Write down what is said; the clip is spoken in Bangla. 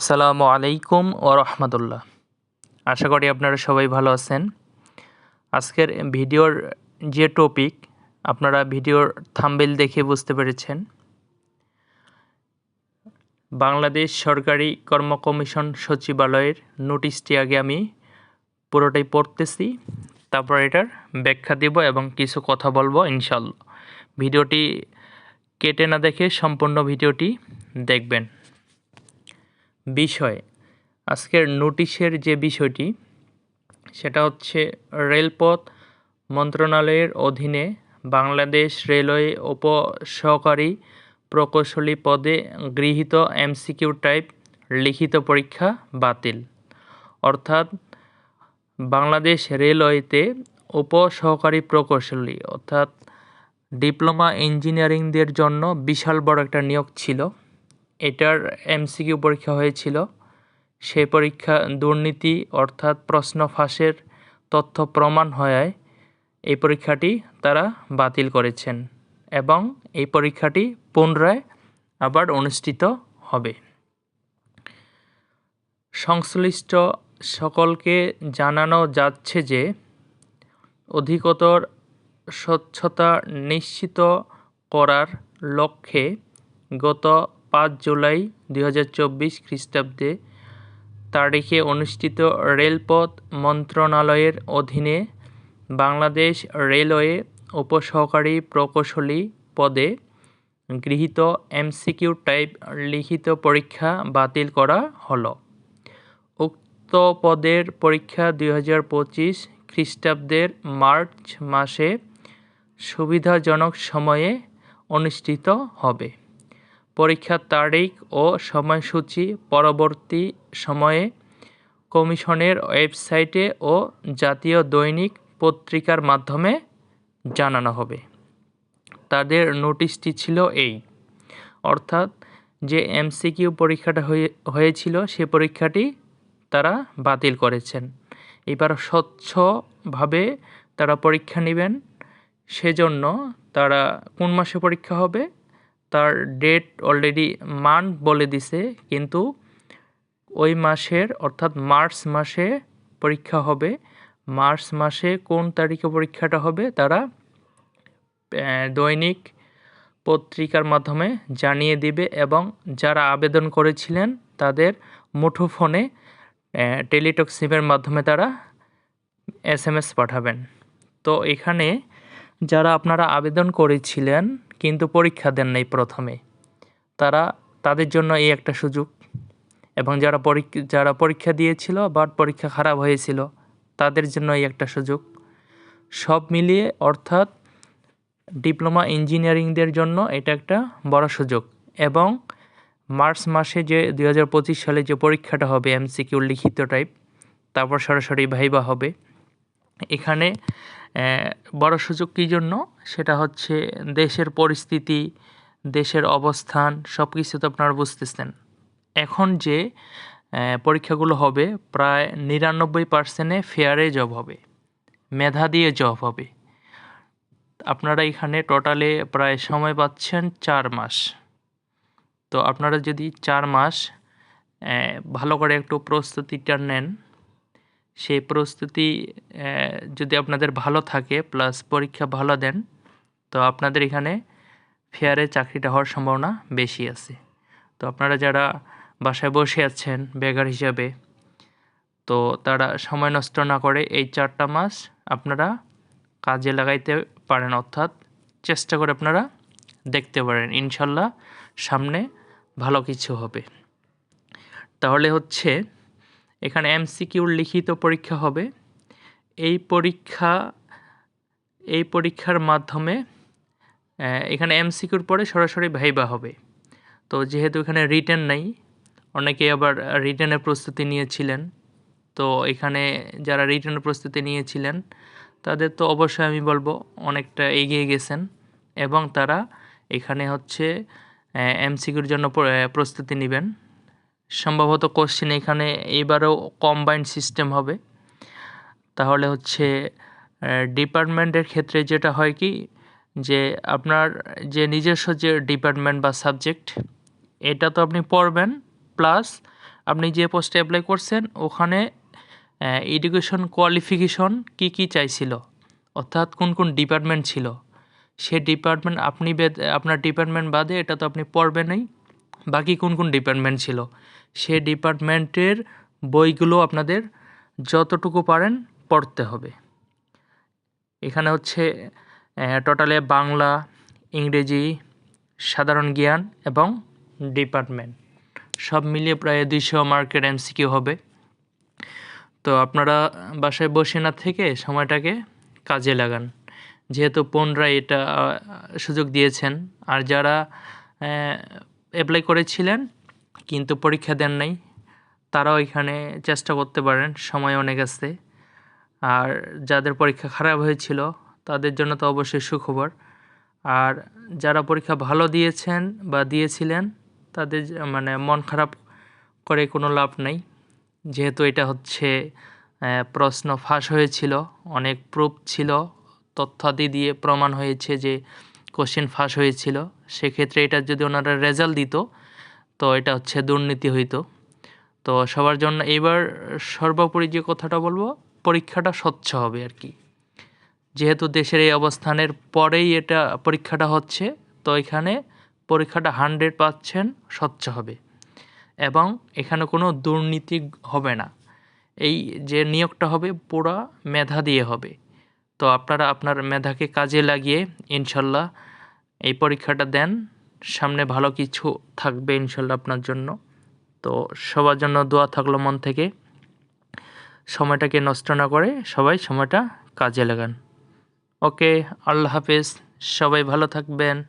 আসসালামু আলাইকুম ও রহমতুল্লাহ। আশা করি আপনারা সবাই ভালো আছেন। আজকের ভিডিওর যে টপিক আপনারা ভিডিওর থাম্বেল দেখে বুঝতে পেরেছেন। বাংলাদেশ সরকারি কর্ম কমিশন সচিবালয়ের নোটিশটি আগে আমি পুরোটাই পড়তেছি। তারপর এটার ব্যাখ্যা দেব এবং কিছু কথা বলব ইনশাল্লাহ ভিডিওটি কেটে না দেখে সম্পূর্ণ ভিডিওটি দেখবেন। বিষয়। আজকের নোটিশের যে বিষয়টি, সেটা হচ্ছে রেলপথ মন্ত্রণালয়ের অধীনে বাংলাদেশ রেলওয়ে উপ সহকারী প্রকৌশলী পদে গৃহীত এমসিকিউ টাইপ লিখিত পরীক্ষা বাতিল। অর্থাৎ বাংলাদেশ রেলওয়েতে উপ সহকারী প্রকৌশলী, অর্থাৎ ডিপ্লোমা ইঞ্জিনিয়ারিংদের জন্য বিশাল বড় একটা নিয়োগ ছিল। এটার এমসিকিউ পরীক্ষা হয়েছিল। সেই পরীক্ষা দুর্নীতি অর্থাৎ প্রশ্ন ফাঁসের তথ্য প্রমাণ হওয়ায় এই পরীক্ষাটি তারা বাতিল করেছেন এবং এই পরীক্ষাটি পুনরায় আবার অনুষ্ঠিত হবে। সংশ্লিষ্ট সকলকে জানানো যাচ্ছে যে অধিকতর স্বচ্ছতা নিশ্চিত করার লক্ষ্যে গত পাঁচ জুলাই দুই হাজার চব্বিশ খ্রিস্টাব্দে তারিখে অনুষ্ঠিত রেলপথ মন্ত্রণালয়ের অধীনে বাংলাদেশ রেলওয়ে উপসহকারী প্রকৌশলী পদে গৃহীত এমসিকিউ টাইপ লিখিত পরীক্ষা বাতিল করা হলো। উক্ত পদের পরীক্ষা দুই হাজার পঁচিশ খ্রিস্টাব্দের মার্চ মাসে সুবিধাজনক সময়ে অনুষ্ঠিত হবে। পরীক্ষার তারিখ ও সময়সূচি পরবর্তী সময়ে কমিশনের ওয়েবসাইটে ও জাতীয় দৈনিক পত্রিকার মাধ্যমে জানানো হবে। তাদের নোটিশটি ছিল এই। অর্থাৎ যে এমসিকিউ পরীক্ষাটা হয়ে, হয়েছিল সে পরীক্ষাটি তারা বাতিল করেছেন। এবার স্বচ্ছভাবে তারা পরীক্ষা নেবেন, সেজন্য তারা কোন মাসে পরীক্ষা হবে? তার ডেট অলরেডি মান্থ বলে দিছে, কিন্তু ওই মাসের, অর্থাৎ মার্চ মাসে পরীক্ষা হবে। মার্চ মাসে কোন তারিখে পরীক্ষাটা হবে তারা দৈনিক পত্রিকার মাধ্যমে জানিয়ে দিবে এবং যারা আবেদন করেছিলেন তাদের মুঠোফোনে টেলিটক সিমের মাধ্যমে তারা এস এম এস পাঠাবেন। তো এখানে যারা আপনারা আবেদন করেছিলেন কিন্তু পরীক্ষা দেন নাই প্রথমে। তারা তাদের জন্য এই একটা সুযোগ। এবং যারা পরীক্ষা যারা পরীক্ষা দিয়েছিল বাট পরীক্ষা খারাপ হয়েছিল, তাদের জন্য এই একটা সুযোগ। সব মিলিয়ে অর্থাৎ ডিপ্লোমা ইঞ্জিনিয়ারিংদের জন্য এটা একটা বড় সুযোগ। এবং মার্চ মাসে যে দু হাজার পঁচিশ সালে যে পরীক্ষাটা হবে এমসিকিউ লিখিত টাইপ তারপর সরাসরি ভাইবা হবে। এখানে বড় সুযোগ কী জন্য? সেটা হচ্ছে দেশের পরিস্থিতি, দেশের অবস্থান সব কিছু তো আপনারা বুঝতেছেন। এখন যে পরীক্ষাগুলো হবে, প্রায় নিরানব্বই পার্সেন্টে ফেয়ারে জব হবে, মেধা দিয়ে জব হবে। আপনারা এখানে টোটালে প্রায় সময় পাচ্ছেন চার মাস। তো আপনারা যদি চার মাস ভালো করে একটু প্রস্তুতিটা নেন সেই প্রস্তুতি যদি আপনাদের ভালো থাকে প্লাস পরীক্ষা ভালো দেন, তো আপনাদের এখানে ফেয়ারে চাকরিটা হওয়ার সম্ভাবনা বেশি আছে। তো আপনারা যারা বাসায় বসে আছেন বেগার হিসাবে, তো তারা সময় নষ্ট না করে এই চারটা মাস আপনারা কাজে লাগাইতে পারেন, অর্থাৎ চেষ্টা করে আপনারা দেখতে পারেন, ইনশাল্লাহ সামনে ভালো কিছু হবে। তাহলে হচ্ছে এখানে এমসিকিউর লিখিত পরীক্ষা হবে। এই পরীক্ষা, এই পরীক্ষার মাধ্যমে এখানে এমসিকিউর পরে সরাসরি ভাইবা হবে। তো যেহেতু এখানে রিটেন নাই অনেকে আবার রিটেনের প্রস্তুতি নিয়েছিলেন। তো এখানে যারা রিটেনের প্রস্তুতি নিয়েছিলেন, তাদের তো অবশ্যই আমি বলব অনেকটা এগিয়ে গেছেন এবং তারা এখানে হচ্ছে এমসিকিউর জন্য প্রস্তুতি নেবেন। সম্ভবত কোশ্চেন এখানে এইবারও কম্বাইন্ড সিস্টেম হবে। তাহলে হচ্ছে ডিপার্টমেন্টের ক্ষেত্রে যেটা হয় কি, যে আপনার যে নিজস্ব যে ডিপার্টমেন্ট বা সাবজেক্ট এটা তো আপনি পড়বেন প্লাস আপনি যে পোস্টে অ্যাপ্লাই করছেন, ওখানে এডুকেশন কোয়ালিফিকেশন কি কি চাইছিল, অর্থাৎ কোন কোন ডিপার্টমেন্ট ছিল, সে ডিপার্টমেন্ট আপনি আপনার ডিপার্টমেন্ট বাদে এটা তো আপনি পড়বেনই। বাকি কোন কোন ডিপার্টমেন্ট ছিল? সে ডিপার্টমেন্টের বইগুলো আপনাদের যতটুকু পারেন পড়তে হবে। এখানে হচ্ছে টোটালে বাংলা, ইংরেজি, সাধারণ জ্ঞান এবং ডিপার্টমেন্ট সব মিলিয়ে প্রায় দুইশো মার্কের এমসিকিউ হবে। তো আপনারা বাসায় বসে না থেকে সময়টাকে কাজে লাগান। যেহেতু পনরা এটা সুযোগ দিয়েছেন। আর যারা অ্যাপ্লাই করেছিলেন, কিন্তু পরীক্ষা দেন নাই। তারাও এখানে চেষ্টা করতে পারেন, সময় অনেক আছে। আর যাদের পরীক্ষা খারাপ হয়েছিল, তাদের জন্য তো অবশ্যই সুখবর। আর যারা পরীক্ষা ভালো দিয়েছেন বা দিয়েছিলেন, তাদের মানে মন খারাপ করে কোনো লাভ নাই। যেহেতু এটা হচ্ছে প্রশ্ন ফাঁস হয়েছিল, অনেক প্রুফ ছিল, তথ্যাদি দিয়ে প্রমাণ হয়েছে যে কোশ্চেন ফাঁস হয়েছিল, সেক্ষেত্রে এটা যদি ওনারা রেজাল্ট দিত, তো এটা হচ্ছে দুর্নীতি হইতো। তো সবার জন্য এবার সর্বোপরি যে কথাটা বলব, পরীক্ষাটা স্বচ্ছ হবে আর কি। যেহেতু দেশের এই অবস্থানের পরেই এটা পরীক্ষাটা হচ্ছে, তো এখানে পরীক্ষাটা হান্ড্রেড পার্সেন্ট স্বচ্ছ হবে। এবং এখানে কোনো দুর্নীতি হবে না। এই যে নিয়োগটা হবে, পুরা মেধা দিয়ে হবে। তো আপনারা আপনার মেধাকে কাজে লাগিয়ে ইনশাল্লাহ এই পরীক্ষাটা দেন। সামনে ভালো কিছু থাকবে ইনশাল্লাহ আপনার জন্য। তো সবার জন্য দোয়া থাকল মন থেকে। সময়টাকে নষ্ট না করে সবাই সময়টা কাজে লাগান। ওকে, আল্লাহ হাফেজ। সবাই ভালো থাকবেন।